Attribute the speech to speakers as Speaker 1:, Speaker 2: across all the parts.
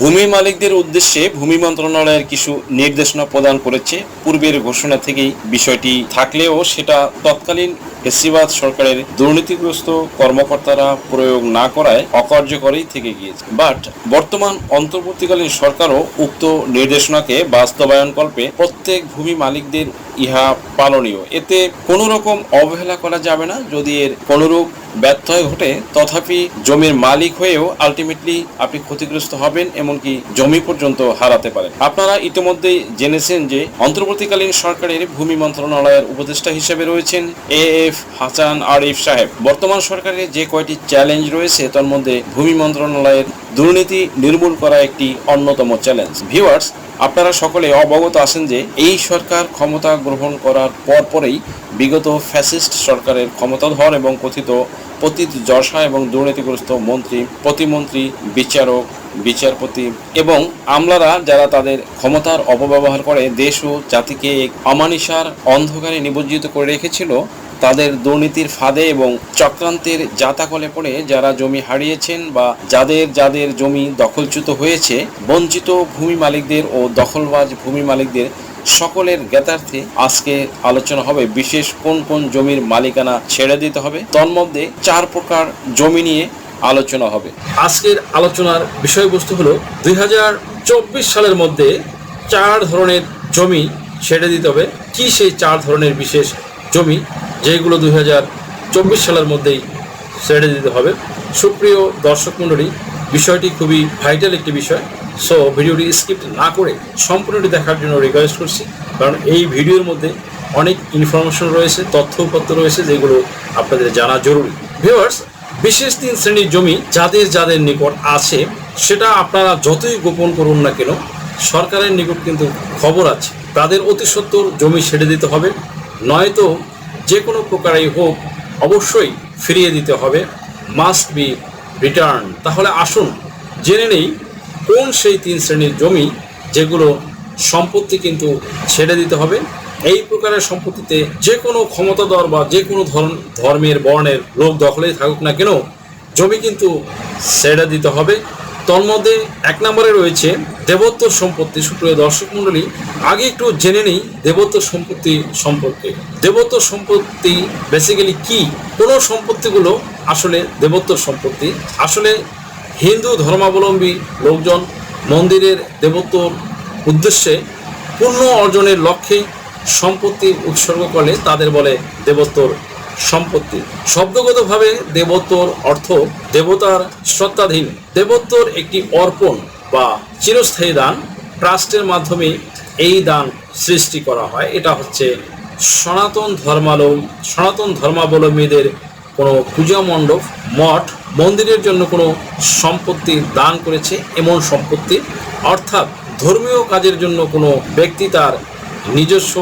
Speaker 1: ভূমি মালিকদের উদ্দেশ্যে ভূমি মন্ত্রণালয়ের কিছু নির্দেশনা প্রদান করেছে। পূর্বের ঘোষণা থেকেই বিষয়টি থাকলেও সেটা তৎকালীন ফেসিবাদ সরকারের দুর্নীতিগ্রস্ত কর্মকর্তারা প্রয়োগ না করায় অকার্যকরই থেকে গিয়েছে। বাট বর্তমান অন্তর্বর্তীকালীন সরকারও উক্ত নির্দেশনাকে বাস্তবায়ন কল্পে প্রত্যেক ভূমি মালিকদের ইহা পালনীয়। এতে কোনো রকম অবহেলা করা যাবে না। যদি এর কোনোরূপ ব্যত্যয় ঘটে, তথাপি জমির মালিক হয়েও আলটিমেটলি আপনি ক্ষতিগ্রস্ত হবেন এমনকি জমি পর্যন্ত হারাতে পারেন। আপনারা ইতিমধ্যেই জেনেছেন যে অন্তর্বর্তীকালীন সরকারের ভূমি মন্ত্রণালয়ের উপদেষ্টা হিসেবে রয়েছেন এ এফ হাসান আরিফ সাহেব। বর্তমান সরকারের যে কয়টি চ্যালেঞ্জ রয়েছে, তার মধ্যে ভূমি মন্ত্রণালয়ের দুর্নীতি নির্মূল করা একটি অন্যতম চ্যালেঞ্জ। ভিউয়ার্স, আপনারা সকলে অবগত আছেন যে, এই সরকার ক্ষমতা গ্রহণ করার পরপরেই বিগত ফ্যাসিস্ট সরকারের ক্ষমতাধর এবং কথিত পতিত যশা এবং দুর্নীতিগ্রস্ত মন্ত্রী, প্রতিমন্ত্রী, বিচারক, বিচারপতি এবং আমলারা যারা তাদের ক্ষমতার অপব্যবহার করে, দেশ ও জাতিকে এক অমানিসার অন্ধকারে নিমজ্জিত করে রেখেছিল তাদের দুর্নীতির ফাঁদে এবং চক্রান্তের জাতাকলে পড়ে যারা জমি হারিয়েছেন বা যাদের যাদের জমি দখলচ্যুত হয়েছে, বঞ্চিত ভূমি মালিকদের ও দখলবাজ ভূমি মালিকদের সকলের জ্ঞাতার্থে আজকে আলোচনা হবে। বিশেষ কোন কোন জমির মালিকানা ছেড়ে দিতে হবে, তন্মধ্যে চার প্রকার জমি নিয়ে আলোচনা হবে। আজকের আলোচনার বিষয়বস্তু হলো, দুই হাজার চব্বিশ সালের মধ্যে চার ধরনের জমি ছেড়ে দিতে হবে। কি সেই চার ধরনের বিশেষ জমি? যেগুলো দু হাজার চব্বিশ সালের মধ্যেই ছেড়ে দিতে হবে। সুপ্রিয় দর্শক মণ্ডলী, বিষয়টি খুবই ভাইটাল একটি বিষয়। সো ভিডিওটি স্কিপ না করে সম্পূর্ণটি দেখার জন্য রিকোয়েস্ট করছি। কারণ এই ভিডিওর মধ্যে অনেক ইনফরমেশন রয়েছে তথ্যপত্র রয়েছে, যেগুলো আপনাদের জানা জরুরি। ভিউয়ার্স বিশেষ তিন শ্রেণির জমি যাদের যাদের নিকট আছে, সেটা আপনারা যতই গোপন করুন না কেন, সরকারের নিকট কিন্তু খবর আছে। তাদের অতি সত্বর জমি ছেড়ে দিতে হবে। নয়তো যে কোনো প্রকারেই হোক, অবশ্যই ফিরিয়ে দিতে হবে। মাস্ট বি রিটার্ন তাহলে আসুন, জেনে নেই কোন সেই তিন শ্রেণির জমি যেগুলো সম্পত্তি কিন্তু ছেড়ে দিতে হবে। এই প্রকারের সম্পত্তিতে যে কোনো ক্ষমতাধর বা যে কোনো ধরন, ধর্মের, বর্ণের লোক দখলেই থাকুক না কেন, জমি কিন্তু ছেড়ে দিতে হবে। তন্মধ্যে এক নম্বরে রয়েছে দেবত্ব সম্পত্তি। সুপ্রিয় দর্শক মণ্ডলী, আগে একটু জেনে নেই দেবত্ব সম্পত্তি সম্পর্কে। দেবত্ব সম্পত্তি বেসিক্যালি কি? কোন সম্পত্তিগুলো আসলে দেবত্ব সম্পত্তি? আসলে হিন্দু ধর্মাবলম্বী লোকজন মন্দিরের দেবত্বর উদ্দেশ্যে পুণ্য অর্জনের লক্ষ্যে সম্পত্তি উৎসর্গ করলে তাদের বলে দেবত্বর সম্পত্তি। শব্দগতভাবে দেবত্বর অর্থ দেবতার সত্তাধীন দেবত্বর একটি অর্পণ বা চিরস্থায়ী দান। ট্রাস্টের মাধ্যমে এই দান সৃষ্টি করা হয়। এটা হচ্ছে সনাতন ধর্মালম সনাতন ধর্মাবলম্বীদের কোনো পূজা মণ্ডপ, মঠ, মন্দিরের জন্য কোনো সম্পত্তি দান করেছে। এমন সম্পত্তি, অর্থাৎ ধর্মীয় কাজের জন্য কোনো ব্যক্তি তার নিজস্ব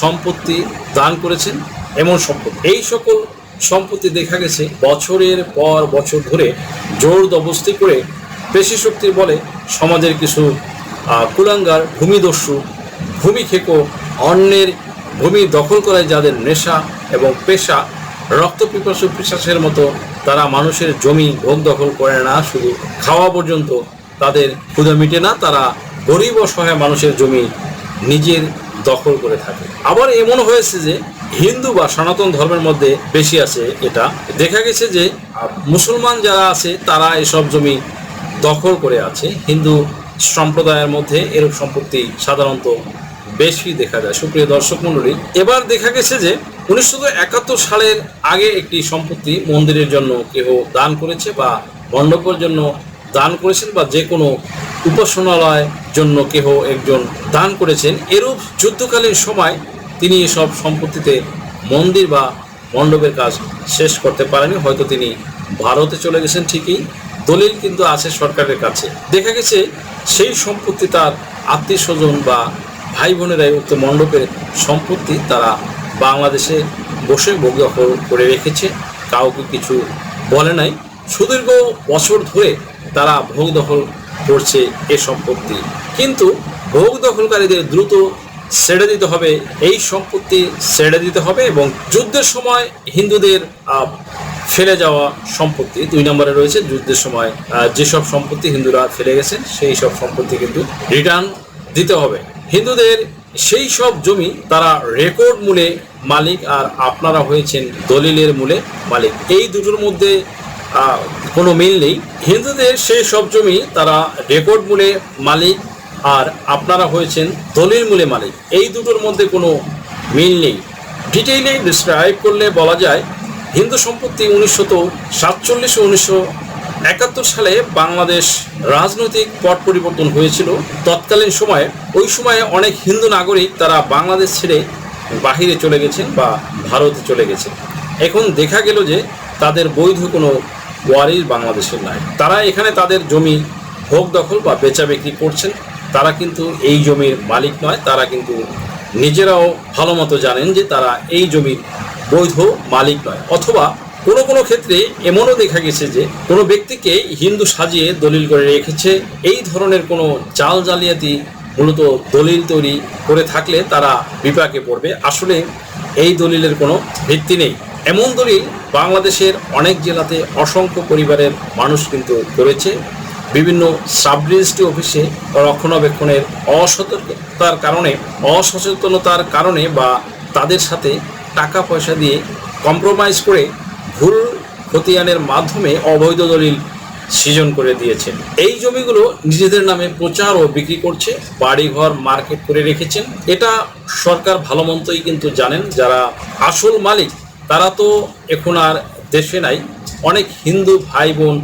Speaker 1: সম্পত্তি দান করেছেন। এমন সম্পত্তি। এই সকল সম্পত্তি দেখা গেছে বছরের পর বছর ধরে জোর দবস্তি করে পেশি শক্তির বলে সমাজের কিছু কুলাঙ্গার, ভূমিদস্যু ভূমি খেকো অন্যের ভূমি দখল করায় যাদের নেশা এবং পেশা, রক্ত পিপাসু মতো তারা মানুষের জমি ভোগ দখল করে না, শুধু খাওয়া পর্যন্ত তাদের ক্ষুদা মিটে না, তারা গরিব অসহায় মানুষের জমি নিজের দখল করে থাকে। আবার এমন হয়েছে যে হিন্দু বা সনাতন ধর্মের মধ্যে বেশি আছে এটা। দেখা গেছে যে, মুসলমান যারা আছে, তারা এসব জমি দখল করে আছে। হিন্দু সম্প্রদায়ের মধ্যে এরূপ সম্পত্তি সাধারণত বেশি দেখা যায়। সুপ্রিয় দর্শক মণ্ডলী, এবার দেখা গেছে যে, উনিশশো একাত্তর সালের আগে একটি সম্পত্তি মন্দিরের জন্য কেহ দান করেছে বা মণ্ডপের জন্য দান করেছেন বা যে কোনো উপাসনালয়ের জন্য কেহ একজন দান করেছেন। এরূপ যুদ্ধকালীন সময় তিনি এসব সম্পত্তিতে মন্দির বা মণ্ডপের কাজ শেষ করতে পারেনি। হয়তো তিনি ভারতে চলে গেছেন ঠিকই। দলিল কিন্তু আছে সরকারের কাছে। দেখা গেছে, সেই সম্পত্তি তার আত্মীয় স্বজন বা ভাই বোনেরাই উক্ত মণ্ডপের সম্পত্তি তারা বাংলাদেশে বসে ভোগ করে রেখেছে। কাউকে কিছু বলে নাই। সুদীর্ঘ বছর ধরে তারা ভোগ দখল করছে এ সম্পত্তি। কিন্তু ভোগ দখলকারীদের দ্রুত ছেড়ে দিতে হবে, এই সম্পত্তি ছেড়ে দিতে হবে এবং যুদ্ধের সময় হিন্দুদের ফেলে যাওয়া সম্পত্তি, দুই নম্বরে রয়েছে যুদ্ধের সময় যেসব সম্পত্তি হিন্দুরা ফেলে গেছেন, সেই সব সম্পত্তি কিন্তু রিটার্ন দিতে হবে। হিন্দুদের সেই সব জমি তারা রেকর্ড মূলে মালিক আর আপনারা হয়েছেন দলিলের মূলে মালিক। এই দুটোর মধ্যে কোনো মিল নেই। হিন্দুদের সেই সব জমি তারা রেকর্ড মূলে মালিক আর আপনারা হয়েছেন দলিল মূলে মালিক। এই দুটোর মধ্যে কোনো মিল নেই। ডিটেইলে ডিসক্রাইব করলে বলা যায়, হিন্দু সম্পত্তি উনিশশো সাতচল্লিশ উনিশশো একাত্তর সালে বাংলাদেশ রাজনৈতিক পট পরিবর্তন হয়েছিল। তৎকালীন সময়ে, ওই সময়ে অনেক হিন্দু নাগরিক তারা বাংলাদেশ ছেড়ে বাহিরে চলে গেছেন বা ভারতে চলে গেছেন। এখন দেখা গেল যে তাদের বৈধ কোনো ওয়ারিশ বাংলাদেশের নাই। তারা এখানে তাদের জমি, ভোগ দখল বা বেচা বিক্রি করছেন। তারা কিন্তু এই জমির মালিক নয়, তারা কিন্তু নিজেরাও ভালো মতো জানেন যে তারা এই জমির বৈধ মালিক নয়। অথবা কোনো কোনো ক্ষেত্রে এমনও দেখা গেছে যে কোনো ব্যক্তিকে হিন্দু সাজিয়ে দলিল করে রেখেছে। এই ধরনের কোনো জাল জালিয়াতি মূলত দলিল তৈরি করে থাকলে তারা বিপাকে পড়বে। আসলে এই দলিলের কোনো ভিত্তি নেই। এমন দলিল বাংলাদেশের অনেক জেলাতে অসংখ্য পরিবারের মানুষ কিন্তু করেছে। বিভিন্ন সাব রেজিস্ট্রি অফিসে রক্ষণাবেক্ষণের অসতর্কতার কারণে, অসচেতনতার কারণে বা তাদের সাথে টাকা পয়সা দিয়ে কম্প্রোমাইজ করে ভুল খতিয়ানের মাধ্যমে অবৈধ দলিল সৃজন করে দিয়েছেন। এই জমিগুলো নিজেদের নামে প্রচার ও বিক্রি করছে, বাড়িঘর মার্কেট করে রেখেছেন। এটা সরকার ভালো মন্তই কিন্তু জানেন, যারা আসল মালিক তারা তো এখন আর দেশে নাই। অনেক হিন্দু ভাই বোন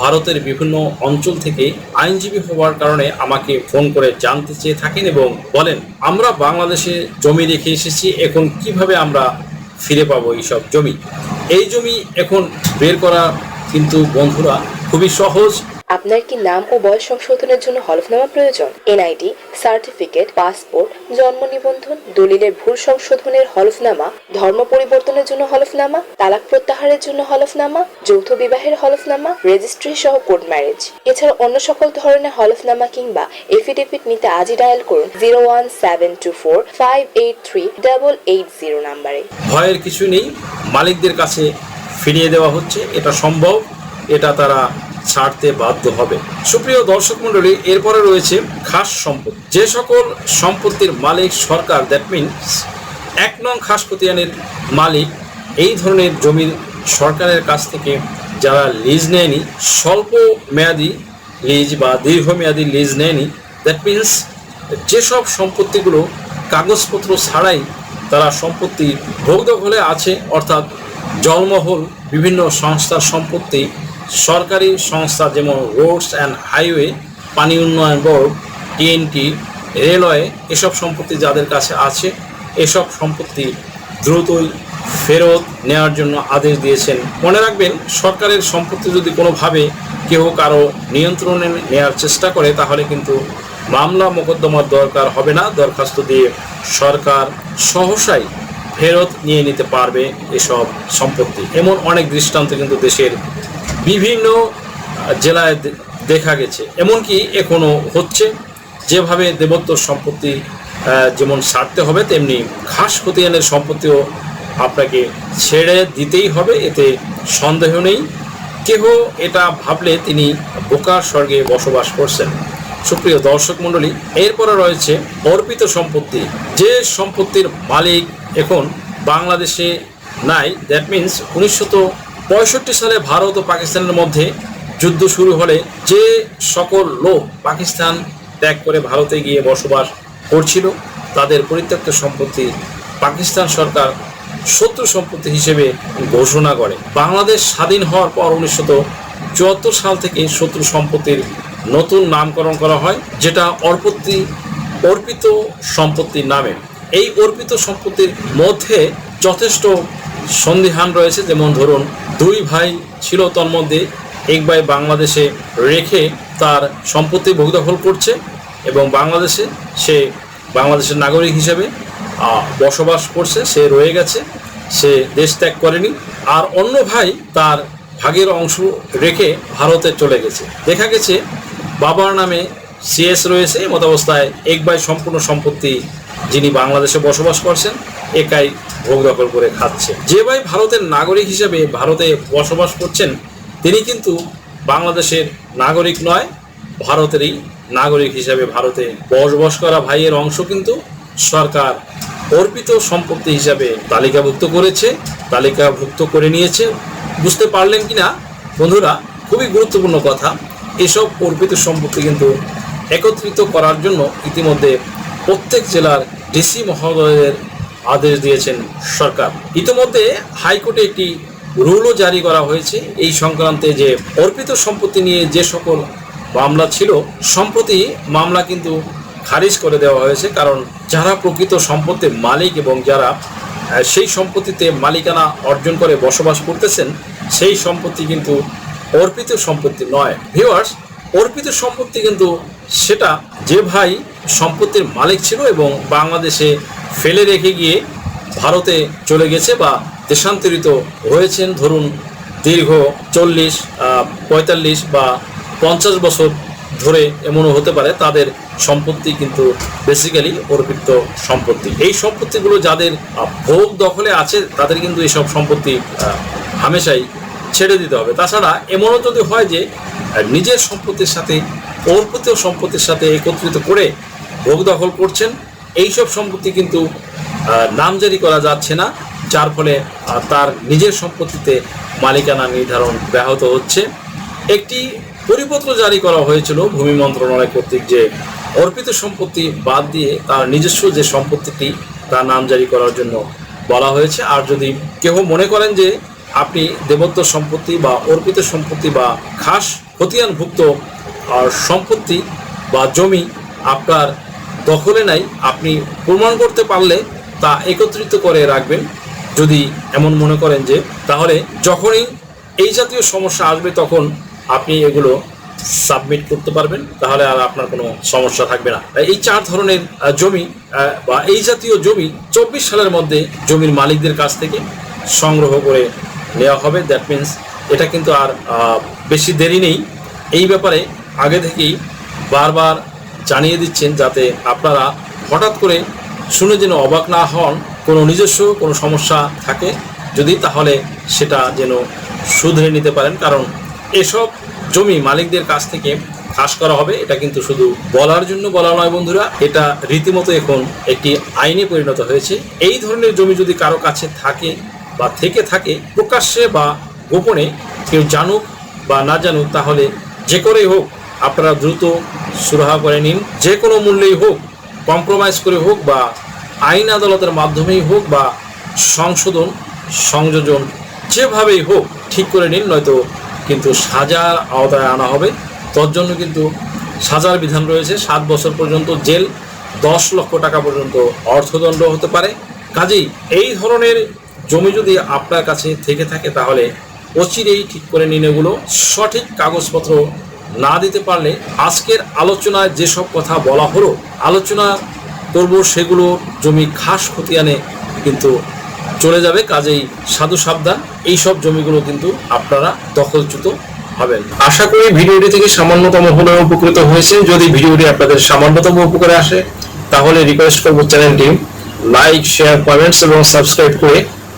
Speaker 1: ভারতের বিভিন্ন অঞ্চল থেকে আইনজীবী হওয়ার কারণে আমাকে ফোন করে জানতে চেয়ে থাকেন এবং বলেন, আমরা বাংলাদেশে জমি রেখে এসেছি, এখন কীভাবে আমরা ফিরে পাবো এইসব জমি? এই জমি এখন বের করা কিন্তু বন্ধুরা খুবই সহজ।
Speaker 2: আপনার কি নাম ও বয়স সংশোধনের জন্য হলফনামা প্রয়োজন? এনআইডি, সার্টিফিকেট, পাসপোর্ট, জন্ম নিবন্ধন, দলিলের ভুল সংশোধনের হলফনামা, ধর্ম পরিবর্তনের জন্য হলফনামা, তালাক প্রত্যাহারের জন্য হলফনামা, যৌথ বিবাহের হলফনামা রেজিস্ট্রি সহ কোর্ট ম্যারেজ এছাড়া অন্য সকল ধরনের হলফনামা কিংবা এফিডেভিট নিতে আজই ডায়াল করুন zero one seven two four five eight three double eight zero নাম্বারে।
Speaker 1: ভয়ের কিছু নেই, মালিকদের কাছে ফিরিয়ে দেওয়া হচ্ছে, এটা সম্ভব, এটা তারা ছাড়তে বাধ্য হবে। সুপ্রিয় দর্শক মণ্ডলী, এরপরে রয়েছে খাস সম্পদ যে সকল সম্পত্তির মালিক সরকার দ্যাট মিনস এক নং খাস খতিয়ানের মালিক, এই ধরনের জমির সরকারের কাছ থেকে যারা লিজ নেয়নি, স্বল্প মেয়াদি লিজ বা দীর্ঘমেয়াদী লিজ নেয়নি দ্যাট মিনস যেসব সম্পত্তিগুলো কাগজপত্র ছাড়াই তারা সম্পত্তি ভোগ দখলে আছে, অর্থাৎ জলমহল, বিভিন্ন সংস্থার সম্পত্তি সরকারি সংস্থা যেমন রোডস অ্যান্ড হাইওয়ে, পানি উন্নয়ন বোর্ড, টিএনটি, রেলওয়ে, এসব সম্পত্তি যাদের কাছে আছে, এসব সম্পত্তি দ্রুতই ফেরত নেওয়ার জন্য আদেশ দিয়েছেন। মনে রাখবেন, সরকারের সম্পত্তি যদি কোনোভাবে কেউ কারও নিয়ন্ত্রণে নেওয়ার চেষ্টা করে, তাহলে কিন্তু মামলা মোকদ্দমার দরকার হবে না। দরখাস্ত দিয়ে সরকার সহসাই ফেরত নিয়ে নিতে পারবে এসব সম্পত্তি। এমন অনেক দৃষ্টান্ত কিন্তু দেশের বিভিন্ন জেলায় দেখা গেছে। এমনকি এখনও হচ্ছে। যেভাবে দেবত্ব সম্পত্তি যেমন সারতে হবে, তেমনি খাস খতিয়ানের সম্পত্তিও আপনাকে ছেড়ে দিতেই হবে। এতে সন্দেহ নেই। কেহ এটা ভাবলে তিনি বোকার স্বর্গে বসবাস করছেন। সুপ্রিয় দর্শক মণ্ডলী, এরপরে রয়েছে অর্পিত সম্পত্তি। যে সম্পত্তির মালিক এখন বাংলাদেশে নাই দ্যাট মিন্স উনিশশো পঁয়ষট্টি সালে ভারত ও পাকিস্তানের মধ্যে যুদ্ধ শুরু হলে যে সকল লোক পাকিস্তান ত্যাগ করে ভারতে গিয়ে বসবাস করছিল, তাদের পরিত্যক্ত সম্পত্তি পাকিস্তান সরকার শত্রু সম্পত্তি হিসেবে ঘোষণা করে। বাংলাদেশ স্বাধীন হওয়ার পর উনিশশো চুয়াত্তর সাল থেকে শত্রু সম্পত্তির নতুন নামকরণ করা হয়, যেটা অর্পত্তি অর্পিত সম্পত্তির নামে। এই অর্পিত সম্পত্তির মধ্যে যথেষ্ট সন্দিহান রয়েছে, যেমন ধরুন দুই ভাই ছিল তন্মধ্যে এক ভাই বাংলাদেশে রেখে তার সম্পত্তি ভোগদখল করছে এবং বাংলাদেশে সে বাংলাদেশের নাগরিক হিসেবে বসবাস করছে, সে রয়ে গেছে, সে দেশ ত্যাগ করেনি। আর অন্য ভাই তার ভাগের অংশ রেখে ভারতে চলে গেছে। দেখা গেছে বাবার নামে সিএস রয়েছে মতাবস্থায় এক ভাই সম্পূর্ণ সম্পত্তি যিনি বাংলাদেশে বসবাস করছেন, একাই ভোগ দখল করে খাচ্ছে। যে ভাই ভারতের নাগরিক হিসেবে ভারতে বসবাস করছেন, তিনি কিন্তু বাংলাদেশের নাগরিক নয়, ভারতেরই নাগরিক হিসেবে ভারতে বসবাস করা ভাইয়ের অংশ কিন্তু সরকার অর্পিত সম্পত্তি হিসাবে তালিকাভুক্ত করেছে, তালিকাভুক্ত করে নিয়েছে। বুঝতে পারলেন কি না বন্ধুরা, খুবই গুরুত্বপূর্ণ কথা। এসব অর্পিত সম্পত্তি কিন্তু একত্রিত করার জন্য ইতিমধ্যে প্রত্যেক জেলার ডিসি মহোদয়ের আদেশ দিয়েছেন সরকার। ইতিমধ্যে হাইকোর্টে একটি রুলও জারি করা হয়েছে। এই সংক্রান্তে যে অর্পিত সম্পত্তি নিয়ে যে সকল মামলা ছিল, সম্প্রতি মামলা কিন্তু খারিজ করে দেওয়া হয়েছে। কারণ যারা প্রকৃত সম্পত্তির মালিক এবং যারা সেই সম্পত্তিতে মালিকানা অর্জন করে বসবাস করতেছেন, সেই সম্পত্তি কিন্তু অর্পিত সম্পত্তি নয়। ভিউয়ার্স অর্পিত সম্পত্তি কিন্তু সেটা যে ভাই সম্পত্তির মালিক ছিল এবং বাংলাদেশে ফেলে রেখে গিয়ে ভারতে চলে গেছে বা দেশান্তরিত হয়েছেন ধরুন দীর্ঘ চল্লিশ পঁয়তাল্লিশ বা পঞ্চাশ বছর ধরে এমনও হতে পারে তাদের সম্পত্তি কিন্তু বেসিক্যালি অর্পিত সম্পত্তি। এই সম্পত্তিগুলো যাদের ভোগ দখলে আছে তাদের কিন্তু এইসব সম্পত্তি হামেশাই ছেড়ে দিতে হবে। তাছাড়া এমনও যদি হয় যে নিজের সম্পত্তির সাথে, অর্পিত সম্পত্তির সাথে একত্রিত করে ভোগ দখল করছেন, এইসব সম্পত্তি কিন্তু নামজারি করা যাচ্ছে না, যার ফলে তার নিজের সম্পত্তিতে মালিকানা নির্ধারণ ব্যাহত হচ্ছে। একটি পরিপত্র জারি করা হয়েছিল ভূমি মন্ত্রণালয় কর্তৃক যে, অর্পিত সম্পত্তি বাদ দিয়ে তার নিজস্ব যে সম্পত্তিটি, তার নাম জারি করার জন্য বলা হয়েছে। আর যদি কেউ মনে করেন যে আপনি দেবত্ব সম্পত্তি বা অর্পিত সম্পত্তি বা খাস খতিয়ানভুক্ত সম্পত্তি বা জমি আপনার দখলে নাই, আপনি প্রমাণ করতে পারলে তা একত্রিত করে রাখবেন। যদি এমন মনে করেন যে, তাহলে যখনই এই জাতীয় সমস্যা আসবে তখন আপনি এগুলো সাবমিট করতে পারবেন, তাহলে আর আপনার কোনো সমস্যা থাকবে না। এই চার ধরনের জমি বা এই জাতীয় জমি চব্বিশ সালের মধ্যে জমির মালিকদের কাছ থেকে সংগ্রহ করে নেওয়া হবে। দ্যাট মিন্স এটা কিন্তু আর বেশি দেরি নেই। এই ব্যাপারে আগে থেকেই বারবার জানিয়ে দিচ্ছেন যাতে আপনারা হঠাৎ করে শুনে যেন অবাক না হন, কোনো নিজস্ব কোনো সমস্যা থাকে, যদি তাহলে সেটা যেন শুধরে নিতে পারেন। কারণ এসব জমি মালিকদের কাছ থেকে খাস করা হবে, এটা কিন্তু শুধু বলার জন্য বলা নয় বন্ধুরা, এটা রীতিমতো এখন একটি আইনে পরিণত হয়েছে। এই ধরনের জমি যদি কারও কাছে থাকে বা থেকে থাকে প্রকাশ্যে বা গোপনে কেউ জানুক বা না জানুক, তাহলে যে করেই হোক আপনারা দ্রুত সুরাহা করে নিন। যে কোনো মূল্যেই হোক কম্প্রোমাইজ করে হোক বা আইন আদালতের মাধ্যমেই হোক বা সংশোধন, সংযোজন যেভাবেই হোক ঠিক করে নিন, নয়তো কিন্তু সাজার আওতায় আনা হবে। তোর জন্য কিন্তু সাজার বিধান রয়েছে। সাত বছর পর্যন্ত জেল, দশ লক্ষ টাকা পর্যন্ত অর্থদণ্ড হতে পারে। কাজেই এই ধরনের জমি যদি আপনার কাছে থেকে থাকে তাহলে অচিরেই ঠিক করে নিন এগুলো। সঠিক কাগজপত্র না দিতে পারলে আজকের আলোচনায় যেসব কথা বলা হলো, আলোচনা করব সেগুলো জমি খাস খতিয়ানে কিন্তু চলে যাবে। কাজেই সাধু সাবধান এই সব জমিগুলো কিন্তু আপনারা দখলচ্যুত হবেন। আশা করি ভিডিওটি থেকে সামান্যতম হলেও উপকৃত হয়েছে যদি ভিডিওটি আপনাদের সামান্যতম উপকারে আসে, তাহলে রিকোয়েস্ট করব চ্যানেলটি। লাইক শেয়ার কমেন্টস এবং সাবস্ক্রাইব করে